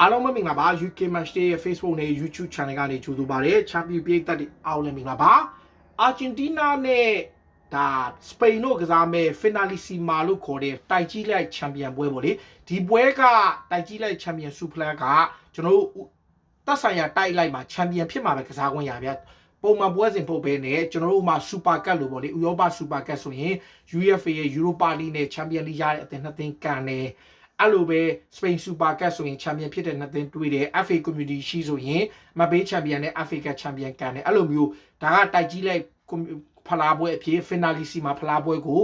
အားလုံးပဲမင်္ဂလာပါ UK Match Day ရဲ့ Facebook နဲ့ YouTube Channel ကနေကြိုဆိုပါရစေ။ Champion ပြည်သက်တွေအားလုံးမင်္ဂလာပါ။ Argentina နဲ့ဒါစပိန်တို့ကစားမဲ့ Finalissima လို့ခေါ်တဲ့တိုက်ကြီးလိုက်ချန်ပီယံပွဲပေါ့လေ။ဒီပွဲကတိုက်ကြီးလိုက်ချန်ပီယံဆူဖလန်ကကျွန်တော်တို့တက်ဆိုင်ရာတိုက်လိုက်မှာချန်ပီယံဖြစ်မှာပဲကစားခွင့်ရဗျ။ပုံမှန်ပွဲစဉ်ပုတ်ပဲနဲ့ကျွန်တော်တို့မှာစူပါကတ်လို့ပေါ့လေဥရောပစူပါကတ်ဆိုရင် UEFA ရဲ့ Europa League နဲ့ Champions League ရတဲ့အသင်းနှစ်သင်းကန်တယ် အဲ့လိုပဲစပိန်စူပါကတ်ဆိုရင်ချန်ပီယံဖြစ်တဲ့နှစ်သင်းတွေ့တယ် FA Community ရှိဆိုရင်မဘေးချန်ပီယံနဲ့ FA ကချန်ပီယံကန်တယ်အဲ့လိုမျိုးဒါကတိုက်ကြီးလိုက်ဖလားပွဲအဖြစ် Finalissima ဖလားပွဲကို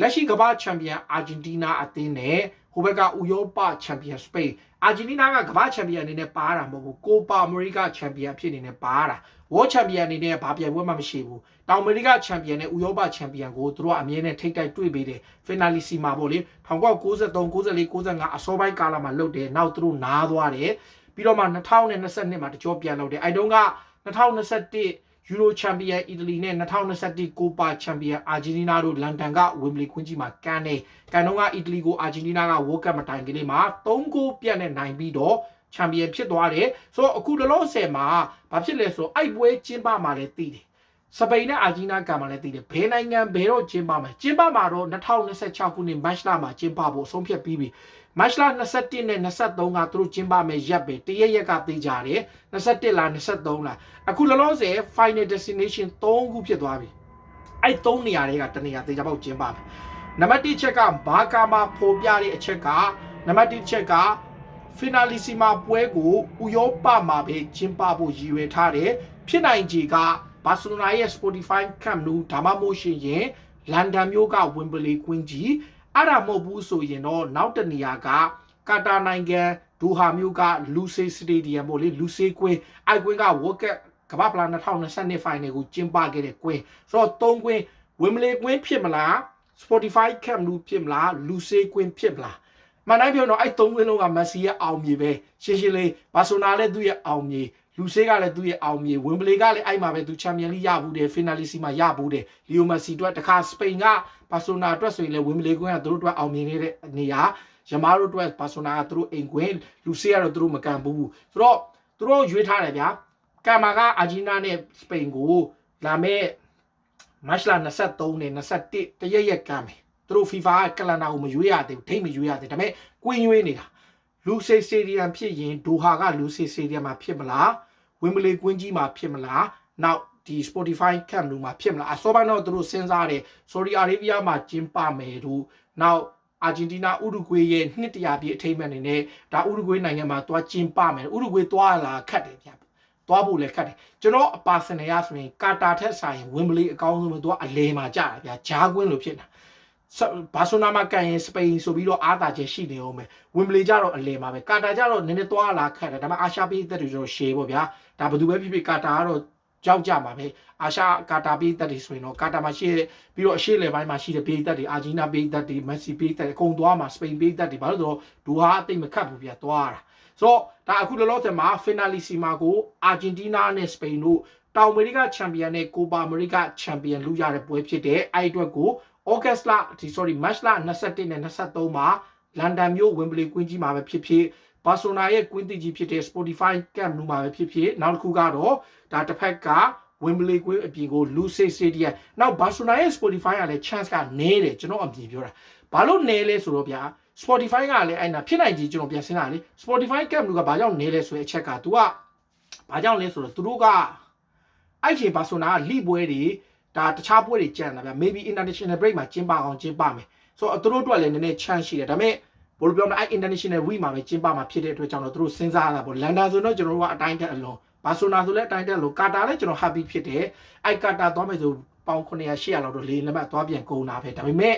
လက်ရှိကမ္ဘာချန်ပီယံအာဂျင်တီးနားအသင်းနဲ့ ဟိုဘက်ကဥရောပချန်ပီယံစပိန်အာဂျင်တီးနားကကမ္ဘာချန်ပီယံအနေနဲ့ပါတာမဟုတ်ဘူးကိုပါအမေရိကချန်ပီယံဖြစ်နေနဲ့ပါတာဝေါ်ချန်ပီယံအနေနဲ့ဘာပြိုင်ပွဲမှမရှိဘူးတောင်အမေရိကချန်ပီယံနဲ့ဥရောပချန်ပီယံကိုသူတို့ကအမြဲတမ်းထိတ်တိုက်တွေ့ပေးတယ် Finalissima ပေါ့လေ1993 94 95အစောပိုင်းကာလမှာလုပ်တယ်နောက်သူတို့နားသွားတယ်ပြီးတော့မှ2022မှာတကြောပြန်လုပ်တယ်အဲတုန်းက2021 ယူရိုချန်ပီယံအီတလီနဲ့2021ကိုပါချန်ပီယံအာဂျင်တီးနားတို့လန်ဒန်ကဝင်ဘလီကွင်းကြီးမှာကန်တယ်။ကန်တော့ကအီတလီကိုအာဂျင်တီးနားကဝိုကပ်မတိုင်ကလေးမှာ3ဂိုးပြတ်နဲ့နိုင်ပြီးတော့ချန်ပီယံဖြစ်သွားတယ်။ဆိုတော့အခုလောလောဆယ်မှာဘာဖြစ်လဲဆိုတော့အိုက်ပွဲကျင်းပမှာလည်းသိတယ်။စပိန်နဲ့အာဂျင်တီးနားကမှလည်းသိတယ်။ဘယ်နိုင်ငံဘယ်တော့ကျင်းပမှာကျင်းပမှာတော့2026ခုနှစ်မတ်လမှာကျင်းပဖို့ဆုံးဖြတ်ပြီးပြီ။ မတ်လ21နဲ့23ကသူတို့ကျင်းပမယ်ရက်ပဲတရက်ရက်ကသိကြတယ်21လား23လားအခုလောလောဆယ် final destination 3ခုဖြစ်သွားပြီအဲ့3နေရာတွေကတနေရာသိကြပေါက်ကျင်းပမယ်နံပါတ်1ချက်ကဘာကာမှာပေါ်ပြတဲ့အချက်ကနံပါတ်1ချက်က finalissima ပွဲကိုဥရောပမှာပဲကျင်းပဖို့ရည်ရွယ်ထားတယ်ဖြစ်နိုင်ခြေကဘာစီလိုနာရဲ့ Spotify Camp Nou ဒါမှမဟုတ်ရှင်ရင်လန်ဒန်မြို့က Wembley ကွင်းကြီး အဲ့ဒါမဟုတ်ဘူးဆိုရင်တော့နောက်တနေရာကကာတာနိုင်ငံဒူဟာမြို့ကလူဆေးစတေဒီယမ်ပေါ့လေလူဆေးကွင်းအိုက်ကွင်းကဝက်ကကမ္ဘာပလာ2022ဖိုင်နယ်ကိုကျင်းပခဲ့တဲ့ကွင်းဆိုတော့သုံးကွင်းဝင်းမလေးကွင်းဖြစ်မလား Spotify Camp လူဖြစ်မလားလူဆေးကွင်းဖြစ်မလားမနိုင်ပြောတော့အဲ့သုံးကွင်းလုံးကမက်ဆီရဲ့အောင်မြေပဲရှင်းရှင်းလေးဘာဆိုနာလည်းသူ့ရဲ့အောင်မြေ လူဆေးကလည်းသူ့ရဲ့အောင်မြေဝင်းဘလေကလည်းအဲ့မှာပဲသူချန်ပီယံလိရဘူးတယ်ဖီနာလီစီမှာရဘူးတယ်လီယိုမက်ဆီအတွက်တခါစပိန်ကဘာဆိုနာအတွက်ဆိုရင်လည်းဝင်းဘလေကွင်းကသူတို့အတွက်အောင်မြင်နေတဲ့နေရာယမားတို့အတွက်ဘာဆိုနာကသူတို့အိမ်ကွင်းလူဆေးကတော့သူတို့မကန်ဘူးဆိုတော့သူတို့ရွေးထားတယ်ဗျာကံမာကအာဂျီနာနဲ့စပိန်ကိုလာမဲ့မတ်လ23နဲ့21တရက်ရက်ကမ်းမယ်သူတို့ FIFA ကကလန်ဒါကိုမရွေးရသေးဘူးထိတ်မရွေးရသေးဒါပေမဲ့ကွင်းရွေးနေတာလူဆေးစတေဒီယမ်ဖြစ်ရင်ဒိုဟာကလူဆေးစတေဒီယမ်မှာဖြစ်မလား ဝင်းဘလေကွင်းကြီးမှာဖြစ်မလားနောက်ဒီ Spotify Camp လို့မှာဖြစ်မလားအစောပိုင်းတော့သူတို့စဉ်းစားတယ် Saudi Arabia မှာကျင်းပမယ်တို့နောက်အာဂျင်တီးနားဥရုဂွေးရဲ့နှစ်တရာပြည့်အထိမ်းအမှတ်အနေနဲ့ဒါဥရုဂွေးနိုင်ငံမှာတွားကျင်းပမယ်ဥရုဂွေးတွားလာခတ်တယ်ဗျတွားဖို့လည်းခတ်တယ်ကျွန်တော်အပါစနေရဆိုရင်ကာတာထက်ဆိုင်ဝင်းဘလီအကောင်းဆုံးပဲသူကအလဲမှာကြာတာဗျာဂျားကွင်းလို့ဖြစ်တာ ဘာဆိုနာမှာကန်ရင်စပိန်ဆိုပြီးတော့အားတာချက်ရှိနေအောင်ပဲဝင်ဘလီကြတော့အလဲမှာပဲကာတာကြတော့နည်းနည်းသွားလာခတ်တယ်ဒါပေမဲ့အာရှပေးသက်တွေဆိုတော့ရှေးပေါ့ဗျာဒါဘယ်သူပဲဖြစ်ဖြစ်ကာတာကတော့ကြောက်ကြမှာပဲအာရှကာတာပေးသက်တွေဆိုရင်တော့ကာတာမှာရှိပြီးတော့အရှေ့လေပိုင်းမှာရှိတဲ့ပေးသက်တွေအာဂျီနာပေးသက်တွေမက်ဆီပေးသက်တွေအကုန်သွားမှာစပိန်ပေးသက်တွေဘာလို့ဆိုတော့ဒူဟာအသိမခတ်ဘူးဗျာသွားတာဆိုတော့ဒါအခုလောလောဆယ်မှာ finalissima ကိုအာဂျင်တီးနားနဲ့စပိန်တို့တောင်အမေရိကချန်ပီယံနဲ့ကိုပါအမေရိကချန်ပီယံလူရတဲ့ပွဲဖြစ်တဲ့အဲ့အတွက်ကို August လဒီ sorry March လ21နဲ့23မှာလန်ဒန်မြို့ဝင်ဘလီကွင်းကြီးမှာပဲဖြစ်ဖြစ်ဘာဆိုနာရဲ့ကွင်းတီကြီးဖြစ်တဲ့ Spotify Camp နူမှာပဲဖြစ်ဖြစ်နောက်တစ်ခုကတော့ဒါတစ်ဖက်ကဝင်ဘလီကွင်းအပြင်ကိုလူဆေးဆေးဒီယနောက်ဘာဆိုနာရဲ့ Spotify ကလည်း chance ကနည်းတယ်ကျွန်တော်အမြင်ပြောတာဘာလို့နည်းလဲဆိုတော့ဗျာ Spotify ကလည်းအဲ့နာဖြစ်နိုင်ကြီးကျွန်တော်ပြန်စဉ်းစားလေ Spotify Camp လူကဘာကြောင့်နည်းလဲဆိုတဲ့အချက်က तू ကဘာကြောင့်လဲဆိုတော့သူတို့ကအဲ့ချိန်ဘာဆိုနာကလိပွဲတွေ ဒါတခြားပွဲတွေကြံတာဗျ maybe international break မှာကျင်းပအောင်ကျင်းပမယ်ဆိုတော့သူတို့အတွက်လည်းနည်းနည်း chance ရှိတယ်ဒါပေမဲ့ဘယ်လိုပြောမလဲအဲ့ international week မှာပဲကျင်းပမှာဖြစ်တဲ့အတွက်ကြောင့်တော့သူတို့စဉ်းစားရတာပေါ့လန်ဒန်ဆိုတော့ကျွန်တော်တို့ကအတိုင်းတက်အလွန်ဘာဆိုနာဆိုလည်းအတိုင်းတက်လို့ကာတာလည်းကျွန်တော် happy ဖြစ်တယ်အဲ့ကာတာသွားမယ်ဆိုပေါင်900 800လောက်တော့လေးလက်မှတ်သွားပြန်ကုန်တာပဲဒါပေမဲ့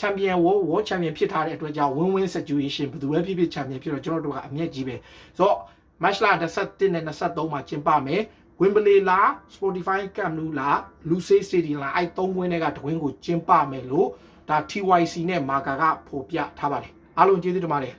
champion world world champion ဖြစ်ထားတဲ့အတွက်ကြောင့် win win situation ဘယ်သူပဲဖြစ်ဖြစ် champion ဖြစ်တော့ကျွန်တော်တို့ကအမျက်ကြီးပဲဆိုတော့ match လာ21နဲ့23မှာကျင်းပမယ် ဝင်းဘလီလာ Spotify Camp Nou လာ Lucy Stadium လာအဲ့သုံးဝင်းတွေကတဝင်းကိုကျင်းပမယ်လို့ဒါ TYC နဲ့ Marker ကဖော်ပြထားပါတယ်အားလုံးကျေးဇူးတင်ပါတယ်